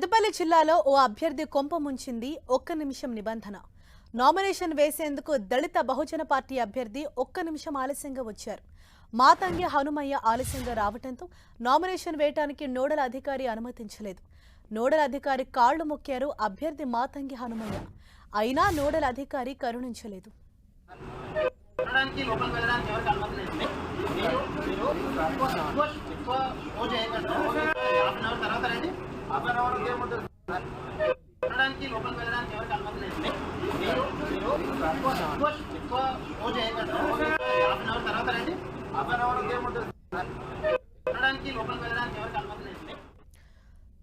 పెద్దపల్లి జిల్లాలో ఓ అభ్యర్థి కొంప ముంచింది ఒక్క నిమిషం నిబంధన నామినేషన్ వేసేందుకు దళిత బహుజన పార్టీ అభ్యర్థి ఒక్క నిమిషం ఆలస్యంగా వచ్చారు మాతంగి హనుమయ్య ఆలస్యంగా రావడంతో నామినేషన్ వేయటానికి నోడల్ అధికారి అనుమతించలేదు నోడల్ అధికారి కాళ్ళు మొక్కారు అభ్యర్థి మాతంగి హనుమయ్య అయినా నోడల్ అధికారి కరుణించలేదు వెళ్ళడానికి లోపలికి వెళ్ళడానికి ఎవరికి అనుమతి మీరు మీరు ఎక్కువ ఎక్కువ చేయకండి హాఫ్ అన్ అవర్ తర్వాత రండి హాఫ్ అన్ అవర్ ఏముంటుంది లోపలికి వెళ్ళడానికి ఎవరికి అనుమతి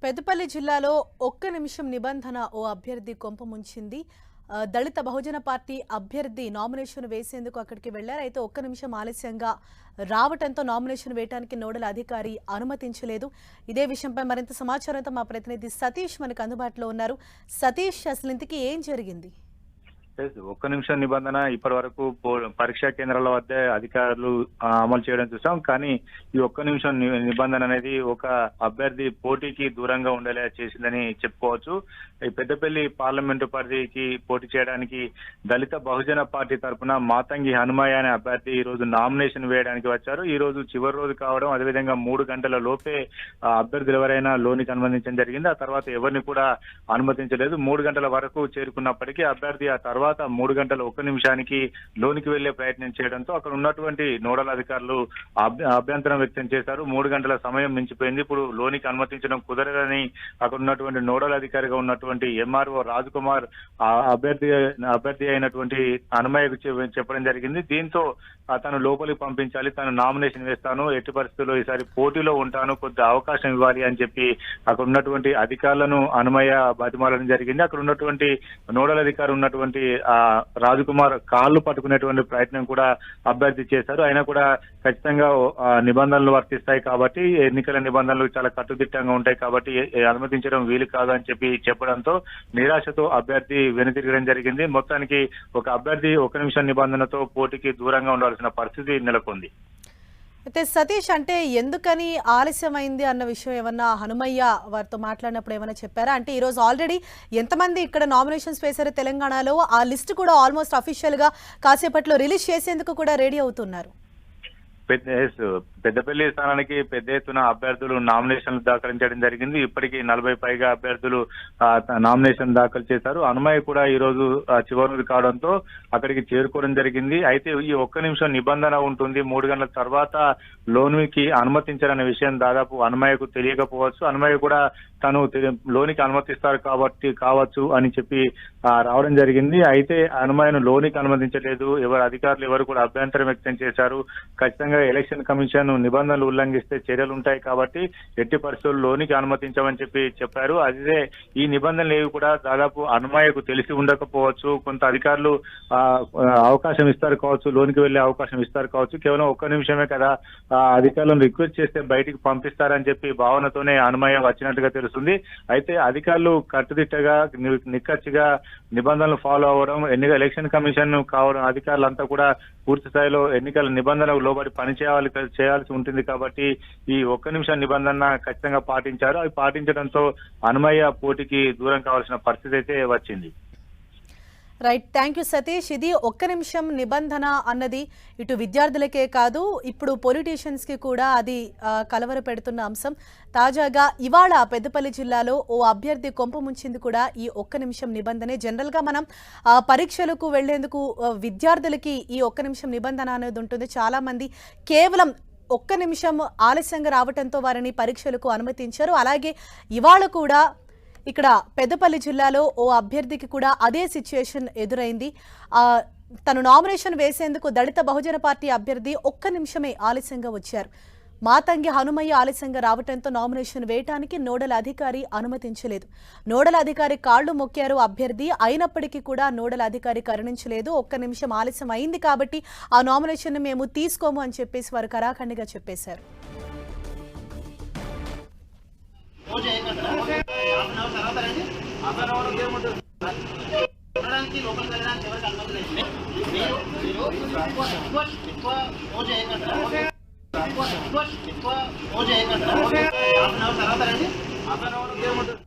పెద్దపల్లి జిల్లాలో ఒక్క నిమిషం నిబంధన ఓ అభ్యర్థి కొంప ముంచింది. దళిత బహుజన పార్టీ అభ్యర్థి నామినేషన్ వేసేందుకు అక్కడికి వెళ్ళారు అయితే ఒక్క నిమిషం ఆలస్యంగా రావటంతో నామినేషన్ వేయడానికి నోడల్ అధికారి అనుమతించలేదు. ఇదే విషయంపై మరింత సమాచారంతో మా ప్రతినిధి సతీష్ మనకు అందుబాటులో ఉన్నారు. సతీష్ అసలు ఇంతకీ ఏం జరిగింది? ఒక్క నిమిషం నిబంధన ఇప్పటి వరకు పరీక్షా కేంద్రాల వద్ద అధికారులు అమలు చేయడం చూసాం. కానీ ఈ ఒక్క నిమిషం నిబంధన అనేది ఒక అభ్యర్థి పోటీకి దూరంగా ఉండేలా చేసిందని చెప్పుకోవచ్చు. ఈ పెద్దపల్లి పార్లమెంటు పరిధికి పోటీ చేయడానికి దళిత బహుజన పార్టీ తరఫున మాతంగి హనుమయ్య అనే అభ్యర్థి ఈ రోజు నామినేషన్ వేయడానికి వచ్చారు. ఈ రోజు చివరి రోజు కావడం అదేవిధంగా మూడు గంటల లోపే అభ్యర్థులు ఎవరైనా లోనికి అనుమతించడం జరిగింది. ఆ తర్వాత ఎవరిని కూడా అనుమతించలేదు. మూడు గంటల వరకు చేరుకున్నప్పటికీ అభ్యర్థి ఆ తర్వాత మూడు గంటల ఒక్క నిమిషానికి లోనికి వెళ్ళే ప్రయత్నం చేయడంతో అక్కడ ఉన్నటువంటి నోడల్ అధికారులు అభ్యంతరం వ్యక్తం చేశారు. మూడు గంటల సమయం మించిపోయింది. ఇప్పుడు లోనికి అనుమతించడం కుదరదని అక్కడ ఉన్నటువంటి నోడల్ అధికారిగా ఉన్నటువంటి ఎంఆర్ఓ రాజ్ కుమార్ అభ్యర్థి అభ్యర్థి అయినటువంటి అనుమయ్యకు చెప్పడం జరిగింది. దీంతో తను లోపలికి పంపించాలి. తను నామినేషన్ వేస్తాను. ఎట్టి పరిస్థితుల్లో ఈసారి పోటీలో ఉంటాను. కొద్ది అవకాశం ఇవ్వాలి అని చెప్పి అక్కడ ఉన్నటువంటి అధికారులను అనుమయ్య బతిమాలడం జరిగింది. అక్కడ ఉన్నటువంటి నోడల్ అధికారి ఉన్నటువంటి రాజకుమార్ కాళ్ళు పట్టుకునేటువంటి ప్రయత్నం కూడా అభ్యర్థి చేశారు. అయినా కూడా ఖచ్చితంగా నిబంధనలు వర్తిస్తాయి కాబట్టి ఎన్నికల నిబంధనలు చాలా కట్టుదిట్టంగా ఉంటాయి కాబట్టి అనుమతించడం వీలు కాదు అని చెప్పి చెప్పడంతో నిరాశతో అభ్యర్థి వెనుతిరగడం జరిగింది. మొత్తానికి ఒక అభ్యర్థి ఒక నిమిషం నిబంధనతో పోటీకి దూరంగా ఉండాల్సిన పరిస్థితి నెలకొంది. అయితే సతీష్ అంటే ఎందుకని ఆలస్యమైంది అన్న విషయం ఏమన్నా హనుమయ్య వారితో మాట్లాడినప్పుడు ఏమైనా చెప్పారా? అంటే ఈరోజు ఆల్రెడీ ఎంతమంది ఇక్కడ నామినేషన్స్ వేశారో తెలంగాణలో ఆ లిస్ట్ కూడా ఆల్మోస్ట్ అఫీషియల్గా కాసేపట్లో రిలీజ్ చేసేందుకు కూడా రెడీ అవుతున్నారు. పెద్దపల్లి స్థానానికి పెద్ద ఎత్తున అభ్యర్థులు నామినేషన్లు చేయడం జరిగింది. ఇప్పటికీ నలభై పైగా అభ్యర్థులు నామినేషన్ దాఖలు చేశారు. అనుమయ్య కూడా ఈ రోజు చివరి కావడంతో అక్కడికి చేరుకోవడం జరిగింది. అయితే ఈ ఒక్క నిమిషం నిబంధన ఉంటుంది. మూడు గంటల తర్వాత లోనికి అనుమతించాలనే విషయం దాదాపు అనుమయ్యకు తెలియకపోవచ్చు. అనుమయ్య కూడా తను లోనికి అనుమతిస్తారు కాబట్టి కావచ్చు అని చెప్పి రావడం జరిగింది. అయితే అనుమయ్యను లోనికి అనుమతించలేదు. ఎవరు అధికారులు ఎవరు కూడా అభ్యంతరం వ్యక్తం చేశారు. ఖచ్చితంగా ఎలక్షన్ కమిషన్ నిబంధనలు ఉల్లంఘిస్తే చర్యలు ఉంటాయి కాబట్టి ఎట్టి పరిస్థితులు లోనికి అనుమతించమని చెప్పి చెప్పారు. అదే ఈ నిబంధనలు ఏవి కూడా దాదాపు అనుమాయకు తెలిసి ఉండకపోవచ్చు. కొంత అధికారులు అవకాశం ఇస్తారు కావచ్చు లోనికి వెళ్ళే అవకాశం ఇస్తారు కావచ్చు. కేవలం ఒక్క నిమిషమే కదా ఆ, అధికారులను రిక్వెస్ట్ చేస్తే బయటికి పంపిస్తారని చెప్పి భావనతోనే అనుమాయం వచ్చినట్టుగా తెలుస్తుంది. అయితే అధికారులు కట్టుదిట్టగా నిక్కచ్చిగా నిబంధనలు ఫాలో అవ్వడం ఎన్నికల ఎలక్షన్ కమిషన్ కావడం అధికారులంతా కూడా పూర్తి స్థాయిలో ఎన్నికల నిబంధనలకు లోబడి పనిచేయాలి చేయాల్సి ఉంటుంది కాబట్టి ఈ ఒక్క నిమిషం నిబంధన ఖచ్చితంగా పాటించారు. అవి పాటించడంతో అనుమయ్య పోటీకి దూరం కావాల్సిన పరిస్థితి అయితే వచ్చింది. రైట్ థ్యాంక్ యూ సతీష్ ఇది ఒక్క నిమిషం నిబంధన అన్నది ఇటు విద్యార్థులకే కాదు ఇప్పుడు పొలిటీషియన్స్కి కూడా అది కలవర పెడుతున్న అంశం. తాజాగా ఇవాళ పెద్దపల్లి జిల్లాలో ఓ అభ్యర్థి కొంప ముంచింది కూడా ఈ ఒక్క నిమిషం నిబంధనే. జనరల్గా మనం పరీక్షలకు వెళ్ళేందుకు విద్యార్థులకి ఈ ఒక్క నిమిషం నిబంధన అనేది ఉంటుంది. చాలామంది కేవలం ఒక్క నిమిషం ఆలస్యంగా రావడంతో వారిని పరీక్షలకు అనుమతించారు. అలాగే ఇవాళ కూడా ఇక్కడ పెద్దపల్లి జిల్లాలో ఓ అభ్యర్థికి కూడా అదే సిచ్యుయేషన్ ఎదురైంది. తను నామినేషన్ వేసేందుకు దళిత బహుజన పార్టీ అభ్యర్థి ఒక్క నిమిషమే ఆలస్యంగా వచ్చారు. మాతంగి హనుమయ్య ఆలస్యంగా రావడంతో నామినేషన్ వేయటానికి నోడల్ అధికారి అనుమతించలేదు. నోడల్ అధికారి కాళ్ళు మొక్కారు అభ్యర్థి. అయినప్పటికీ కూడా నోడల్ అధికారి కరుణించలేదు. ఒక్క నిమిషం ఆలస్యం అయింది కాబట్టి ఆ నామినేషన్ మేము తీసుకోము అని చెప్పేసి వారు కరాఖండిగా చెప్పేశారు. ఉండడానికి లోపలికి వెళ్ళడానికి ఎవరికి అనుమతి లేదు మీరు ఎక్కువ ఎక్కువ రోజు చేయకుండా ఎక్కువ రోజు చేయకుండా హాఫ్ అన్ అవర్ తర్వాత రండి హాఫ్ అన్ అవర్ ఏముంటుంది